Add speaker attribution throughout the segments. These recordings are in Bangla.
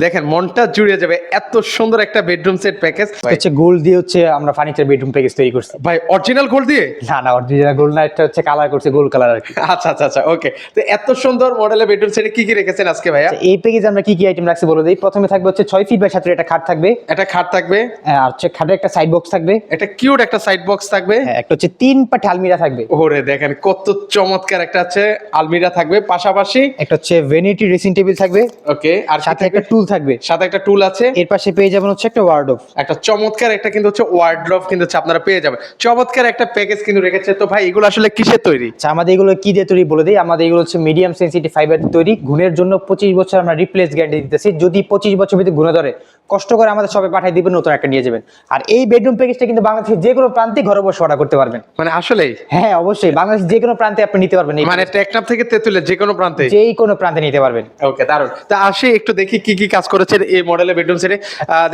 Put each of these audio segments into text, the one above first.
Speaker 1: দেখেন মনটা জুড়ে যাবে। এত সুন্দর একটা বেডরুম সেট প্যাকেজ
Speaker 2: হচ্ছে গোল্ড দিয়ে হচ্ছে আমরা ফার্নিচার বেডরুম প্যাকেজ তৈরি করছি।
Speaker 1: ভাই অরিজিনাল গোল্ড দিয়ে?
Speaker 2: না না অরিজিনাল গোল্ড না এটা হচ্ছে কালার করছে গোল্ড কালার আর কি।
Speaker 1: আচ্ছা আচ্ছা আচ্ছা ওকে তো এত সুন্দর মডেলের বেডরুম সেটে কি কি রেখেছেন আজকে ভাইয়া?
Speaker 2: আচ্ছা, এই প্যাকেজে আমরা কি কি আইটেম রাখছি বলে দিই? প্রথমে থাকবে হচ্ছে ছয় ফিট বাই সাতের একটা খাট থাকবে।
Speaker 1: একটা খাট থাকবে।
Speaker 2: আর হচ্ছে খাটের একটা সাইড বক্স থাকবে।
Speaker 1: একটা কিউট একটা সাইড বক্স থাকবে।
Speaker 2: হ্যাঁ, একটা হচ্ছে তিন পাটি আলমিরা থাকবে।
Speaker 1: ওরে দেখেন কত চমৎকার একটা আছে আলমিরা থাকবে। পাশাপাশি
Speaker 2: একটা হচ্ছে ভেনিটি ড্রেসিং টেবিল থাকবে।
Speaker 1: ওকে আর
Speaker 2: সাথে? একটা টুল থাকবে।
Speaker 1: সাথে একটা টুল আছে।
Speaker 2: এর পাশে পেয়ে যাবেন হচ্ছে একটা ওয়ার্ডরোব
Speaker 1: একটা চমৎকার একটা কিন্তু হচ্ছে ওয়ার্ড্রপ কিন্তু হচ্ছে আপনারা পেয়ে যাবেন। চমৎকার একটা প্যাকেজ কিন্তু রেখেছে। তো ভাই এগুলো আসলে কিসের তৈরি?
Speaker 2: আচ্ছা আমাদের এগুলো কি দিয়ে তৈরি বলে দিই? আমাদের এগুলো হচ্ছে মিডিয়াম সেন্সিটিভ ফাইবার তৈরি। গুণের জন্য পঁচিশ বছর আমরা রিপ্লেস গ্যারান্টি দিতেছি। যদি পঁচিশ বছর ভিতরে গুণে ধরে কষ্ট করে আমাদের সবাই পাঠিয়ে দিবেন নতুন একটা নিয়ে যাবেন। আর এই বেডরুম প্যাকেজটা কিন্তু বাংলাদেশের যে কোনো প্রান্তে ঘরে বসে অর্ডার করতে পারবেন।
Speaker 1: মানে আসলেই?
Speaker 2: হ্যাঁ অবশ্যই। বাংলাদেশ যে কোনো প্রান্তে আপনি নিতে পারবেন
Speaker 1: মানে টেকনাফ থেকে তেতুলের যে কোনো প্রান্তে?
Speaker 2: যেই কোনো প্রান্তে নিতে পারবেন।
Speaker 1: ওকে দারুণ তা আসি একটু দেখি কি কি কাজ করেছেন এই মডেলের বেডরুম সেটে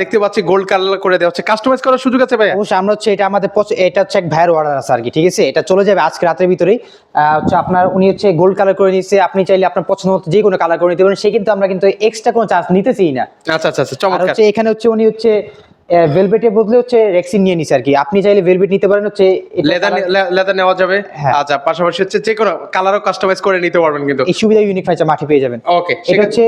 Speaker 1: দেখতে পাচ্ছি গোল্ড কালার করে দেওয়া হচ্ছে। কাস্টমাইজ করার সুযোগ আছে ভাই
Speaker 2: অবশ্যই আমরা হচ্ছে এটা আমাদের এটা হচ্ছে এক ভাইয়ের অর্ডার আছে আর কি ঠিক আছে? এটা চলে যাবে আজকে রাতের ভিতরেই। আহ, হচ্ছে আপনার উনি হচ্ছে গোল্ড কালার করে নিচ্ছে আপনি চাইলে আপনার পছন্দ মতো যে কোনো কালার করে নিতে পারেন। সে কিন্তু আমরা কিন্তু এক্সট্রা কোনো চার্জ নিতেছি না।
Speaker 1: আচ্ছা আচ্ছা আচ্ছা
Speaker 2: আর
Speaker 1: চমৎকার।
Speaker 2: হচ্ছে এখানে হচ্ছে উনি হচ্ছে ভেলভেটের বদলে হচ্ছে রেক্সিন নিয়ে নিছে আর কি আপনি চাইলে ভেলভেট নিতে পারেন হচ্ছে
Speaker 1: লেদার লেদার নেওয়া যাবে?
Speaker 2: হ্যাঁ।
Speaker 1: আচ্ছা পাশাপাশি হচ্ছে যে কোনো কালারও কাস্টমাইজ করে নিতে পারবেন কিন্তু।
Speaker 2: এই সুবিধা ইউনিক ফাইচার মাঠে পেয়ে যাবেন।
Speaker 1: ওকে
Speaker 2: এটা হচ্ছে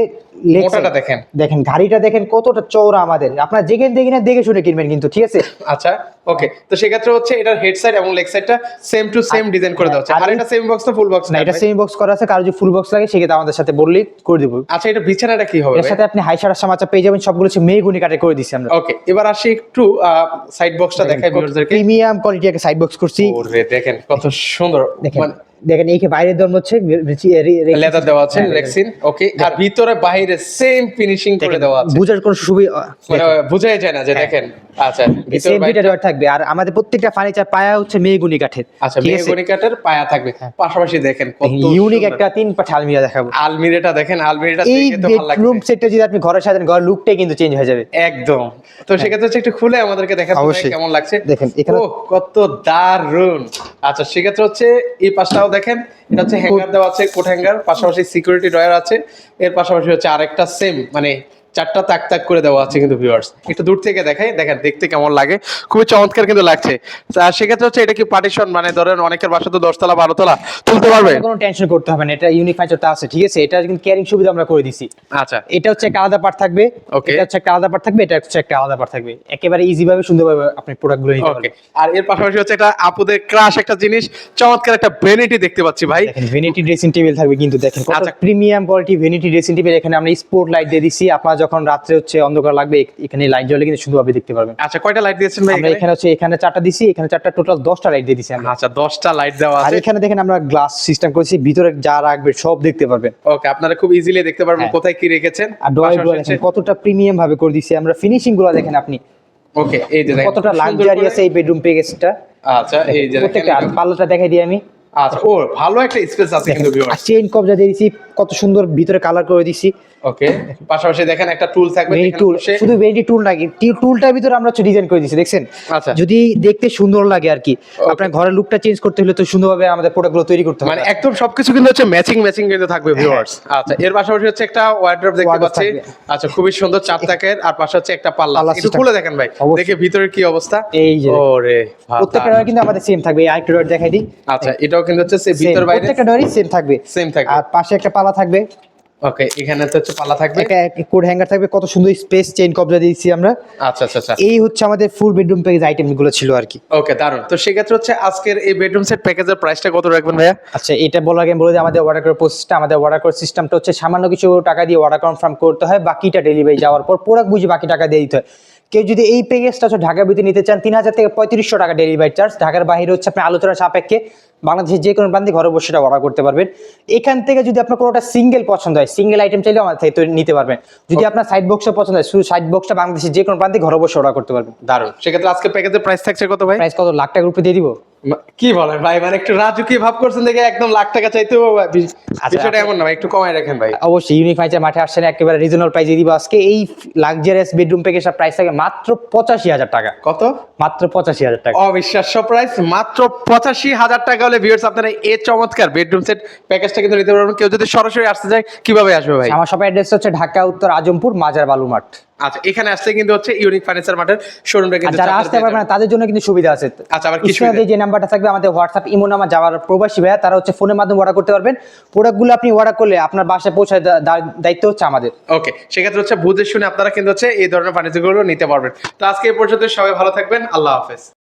Speaker 1: মোটাটা দেখেন।
Speaker 2: দেখেন গাড়িটা দেখেন কতটা চওড়া আমাদের। আপনার যেখানে দেখি না দেখে শুনে কিনবেন কিন্তু ঠিক আছে?
Speaker 1: আচ্ছা। ওকে তো সেক্ষেত্রে হচ্ছে এটার হেড সাইড এবং লেগ সাইডটা সেম টু সেম ডিজাইন করে দেওয়া হচ্ছে।
Speaker 2: আর
Speaker 1: এটা সেম বক্স না ফুল বক্স
Speaker 2: না এটা সেমি বক্স করা আছে কারও যদি ফুল বক্স লাগে সেক্ষেত্রে আমাদের সাথে বললেই করে দিব।
Speaker 1: আচ্ছা এটা বিছানাটা কি হবে
Speaker 2: এর সাথে আপনি হাই সারা সামাচা পেয়ে যাবেন সবগুলো হচ্ছে মেগুনি কাটে করে দিছি আমরা।
Speaker 1: ওকে এবার আসি একটু সাইড বক্সটা দেখাই ভিউয়ারদেরকে
Speaker 2: প্রিমিয়াম কোয়ালিটি একটা সাইড বক্স করছি।
Speaker 1: ওরে দেখেন কত সুন্দর। মানে
Speaker 2: দেখেন এই বাইরের দম হচ্ছে
Speaker 1: লেদার দেওয়া আছে
Speaker 2: হ্যাঁ,
Speaker 1: লেক্সিন ওকে আর ভিতরে বাইরে সেম ফিনিশিং করে দেওয়া আছে।
Speaker 2: বুঝার কোনো সুবিধা
Speaker 1: মানে বোঝাই যায় না যে দেখেন আচ্ছা ভিতরে
Speaker 2: দুইটা ডট থাকবে। আর আমাদের প্রত্যেকটা ফার্নিচার পায়া হচ্ছে মেগুনি কাঠের।
Speaker 1: আচ্ছা? মেহগনি কাঠের পায়া থাকবে। পাশাপাশি দেখেন কত
Speaker 2: ইউনিক একটা তিন পাঠা আলমিরা দেখাবো।
Speaker 1: আলমিরাটা দেখেন আলমিরাটা দেখে তো ভালো লাগছে।
Speaker 2: বেডরুম সেটটা যদি আপনি ঘরের সাথে ঘরের লুকটাই কিন্তু চেঞ্জ হয়ে যাবে।
Speaker 1: একদম। তো সেক্ষেত্রে হচ্ছে একটু খুলে আমাদেরকে দেখাতে। কেমন লাগছে।
Speaker 2: দেখেন, এখানে-
Speaker 1: কত দারুণ আচ্ছা সেক্ষেত্রে হচ্ছে এই পাশটাও দেখেন এটা হচ্ছে হ্যাঙ্গার দেওয়া আছে কোট হ্যাঙ্গার পাশাপাশি সিকিউরিটি ড্রয়ার আছে এর পাশাপাশি হচ্ছে আরেকটা সেম মানে চারটা তাক তাক করে দেওয়া আছে কিন্তু ভিউয়ার্স একটু দূর থেকে দেখাই দেখেন দেখতে কেমন লাগে। খুবই চমৎকার কিন্তু লাগছে। আর সেক্ষেত্রে হচ্ছে এটা কি পার্টিশন মানে ধরেন অনেকের বাসা তো দশতলা বারোতলা তুলতে পারবে?
Speaker 2: কোনো টেনশন করতে হবে না এটা ইউনিক ফাইচারটা আছে ঠিক আছে? এটা কিন্তু ক্যারিং সুবিধা আমরা করে দিছি।
Speaker 1: আচ্ছা।
Speaker 2: এটা হচ্ছে একটা আলাদা পার্ট থাকবে
Speaker 1: Okay.
Speaker 2: এটা হচ্ছে একটা আলাদা পার্ট থাকবে এটা হচ্ছে একটা আলাদা পার্ট থাকবে। একেবারে ইজি ভাবে সুন্দরভাবে আপনি প্রোডাক্টগুলো নিতে
Speaker 1: ওকে
Speaker 2: পারবেন।
Speaker 1: আর এর পাশাপাশি হচ্ছে একটা আপুদের ক্রাশ একটা জিনিস চমৎকার একটা ভ্যানিটি দেখতে পাচ্ছি ভাই।
Speaker 2: দেখেন ভেনিটি ড্রেসিং টেবিল থাকবে কিন্তু দেখেন কত। Premium quality vanity dressing table এখানে আমরা স্পোর্ট লাইট দিয়ে দিছি আপনারা যখন রাত্রে হচ্ছে অন্ধকার লাগবে এখানে লাইট জ্বলে কিন্তু সুন্দরভাবে দেখতে পারবেন।
Speaker 1: আচ্ছা কয়টা লাইট দিয়েছেন ভাই
Speaker 2: আমরা
Speaker 1: এখানে?
Speaker 2: হচ্ছে এখানে চারটা দিছি এখানে চারটা টোটাল দশটা লাইট দিয়ে দিছি আমরা।
Speaker 1: আচ্ছা দশটা লাইট দেওয়া
Speaker 2: আর
Speaker 1: আছে।
Speaker 2: এখানে দেখেন আমরা গ্লাস সিস্টেম করেছি ভিতরে যা রাখবে সব দেখতে পারবেন।
Speaker 1: ওকে আপনারা খুব ইজিলি দেখতে পারবেন
Speaker 2: হ্যাঁ।
Speaker 1: কোথায় কি রেখেছেন
Speaker 2: আর ড্রয়ারগুলো দেখেন কতটা প্রিমিয়াম ভাবে করে দিছি আমরা ফিনিশিংগুলো দেখেন আপনি।
Speaker 1: ওকে এই যে দেখেন
Speaker 2: কতটা
Speaker 1: খুব সুন্দর
Speaker 2: লাক্সারি আছে এই বেডরুম প্যাকেজটা
Speaker 1: আচ্ছা এই যে
Speaker 2: প্রত্যেকটা পাল্লাটা দেখাই দিই আমি।
Speaker 1: আচ্ছা। ও ভালো একটা স্পেস আছে কিন্তু ভিউয়ার্স
Speaker 2: চেইন কবজা দিয়ে দিছি কত সুন্দর ভিতরে কালার করে দিছি।
Speaker 1: ওকে পাশাপাশি দেখেন একটা টুল থাকবে
Speaker 2: টুল শুধু টুল নাকি টুলটার ভিতরে আমরা হচ্ছে ডিজাইন করে দিছি দেখছেন?
Speaker 1: আচ্ছা।
Speaker 2: যদি দেখতে সুন্দর লাগে আর কি। আপনার ঘরের লুকটা চেঞ্জ করতে হলে তো সুন্দরভাবে আমাদের প্রোডাক্টগুলো তৈরি করতে হবে।
Speaker 1: মানে একদম সবকিছু কিন্তু হচ্ছে ম্যাচিং ম্যাচিং কিন্তু থাকবে ভিউয়ার্স আচ্ছা এর পাশাপাশি হচ্ছে একটা ওয়ার্ড্রপ দেখতে পাচ্ছি। আচ্ছা খুবই সুন্দর চার তাকের আর পাশে হচ্ছে একটা পাল্লা। একটু খুলে দেখেন ভাই। দেখে ভিতরে কি অবস্থা?
Speaker 2: এই যে
Speaker 1: ওরে
Speaker 2: প্রত্যেকটা কিন্তু আমাদের সেম থাকবে। আরেকটা দেখাই দিই।
Speaker 1: আচ্ছা এটাও কিন্তু হচ্ছে সে ভিতর বাইরে
Speaker 2: প্রত্যেকটা ডোরই সেম থাকবে।
Speaker 1: সেম থাকবে।
Speaker 2: আর পাশে একটা পালা থাকবে।
Speaker 1: ওকে এখানে তো হচ্ছে পাল্লা থাকবে।
Speaker 2: একটা কোড হ্যাঙ্গার থাকবে। কত সুন্দর স্পেস চেইন কবজা দিয়েছি আমরা।
Speaker 1: আচ্ছা আচ্ছা আচ্ছা।
Speaker 2: এই হচ্ছে আমাদের ফুল বেডরুম প্যাকেজ আইটেমগুলো ছিল আর কি।
Speaker 1: ওকে দারুণ তো সেক্ষেত্রে হচ্ছে আজকের এই বেডরুম সেট প্যাকেজের প্রাইসটা কত রাখবেন ভাইয়া?
Speaker 2: আচ্ছা এটা বলার আগে বলে দিই আমাদের অর্ডার করার প্রসেসটা আমাদের অর্ডার করার সিস্টেমটা হচ্ছে সামান্য কিছু টাকা দিয়ে অর্ডার কনফার্ম করতে হয়। বাকিটা ডেলিভারি যাওয়ার পর প্রোডাক্ট বুঝে বাকি টাকা দিয়ে দিতে হয়। কেউ যদি এই প্যাকেজটা হচ্ছে ঢাকার ভিতরে নিতে চান তিন হাজার থেকে পঁয়ত্রিশশো টাকা ডেলিভারি চার্জ ঢাকার বাইরে হচ্ছে আপনি আলোচনা সাপেক্ষে বাংলাদেশের যে কোনো প্রান্তে ঘরে বসে সেটা অর্ডার করতে পারবেন। এখান থেকে যদি আপনার কোনোটা সিঙ্গেল পছন্দ হয় সিঙ্গেল আইটেম চাইলে আমার থেকে নিতে পারবেন। যদি আপনার সাইড বক্সটা পছন্দ হয় শুধু সাইড বক্সটা বাংলাদেশের যে কোনো প্রান্তে ঘরে বসে অর্ডার করতে পারবেন।
Speaker 1: দারুণ। সেক্ষেত্রে আজকে প্যাকেজের প্রাইস থাকছে কত ভাই?
Speaker 2: প্রাইস কত? লাখ টাকা উপরে দিয়ে দিব।
Speaker 1: কি বলেন ভাই? মানে একটু রাজুকি ভাব করছেন দেখে একদম লাখ টাকা চাইতেও বি-
Speaker 2: আচ্ছা,
Speaker 1: বিষয়টা এমন না ভাই একটু কমায় রাখেন ভাই।
Speaker 2: অবশ্যই ইউনিক ফার্নিচার মাঠে আসছেন একেবারে রিজনাল প্রাইসে দিব। আজকে এই লাক্সারিয়াস বেডরুম প্যাকেজটার প্রাইস থাকে মাত্র পঁচাশি হাজার টাকা।
Speaker 1: কত?
Speaker 2: মাত্র পঁচাশি হাজার টাকা।
Speaker 1: অবিশ্বাস্য প্রাইস মাত্র পঁচাশি হাজার টাকা হলে ভিউয়ার্স আপনারা এই চমৎকার বেডরুম সেট প্যাকেজটা কিন্তু নিতে পারবেন। কেউ যদি সরাসরি আসতে চায় কীভাবে আসবে ভাই?
Speaker 2: আমার শপের অ্যাড্রেস হচ্ছে ঢাকা উত্তর আজমপুর মাজার বালুমাঠ।
Speaker 1: আচ্ছা এখানে আসলে কিন্তু হচ্ছে ইউনিক ফার্নিচার মার্টের শোরুমটা কিন্তু
Speaker 2: যারা আসতে পারবে না তাদের জন্য কিন্তু সুবিধা আছে।
Speaker 1: আচ্ছা, আবার কিছু
Speaker 2: যে নাম্বারটা থাকবে আমাদের হোয়াটসঅ্যাপ ইমো নাম্বার যাওয়ার প্রবাসী ভাইয়া তারা হচ্ছে ফোনের মাধ্যমে অর্ডার করতে পারবেন। প্রোডাক্টগুলো আপনি অর্ডার করলে আপনার বাসায় পৌঁছায় দায়িত্ব হচ্ছে আমাদের।
Speaker 1: ওকে সেক্ষেত্রে হচ্ছে বুঝে শুনে আপনারা কিন্তু হচ্ছে এই ধরনের ফার্নিচারগুলো নিতে পারবেন। তো আজকে এই পর্যন্ত সবাই ভালো থাকবেন আল্লাহ হাফেজ।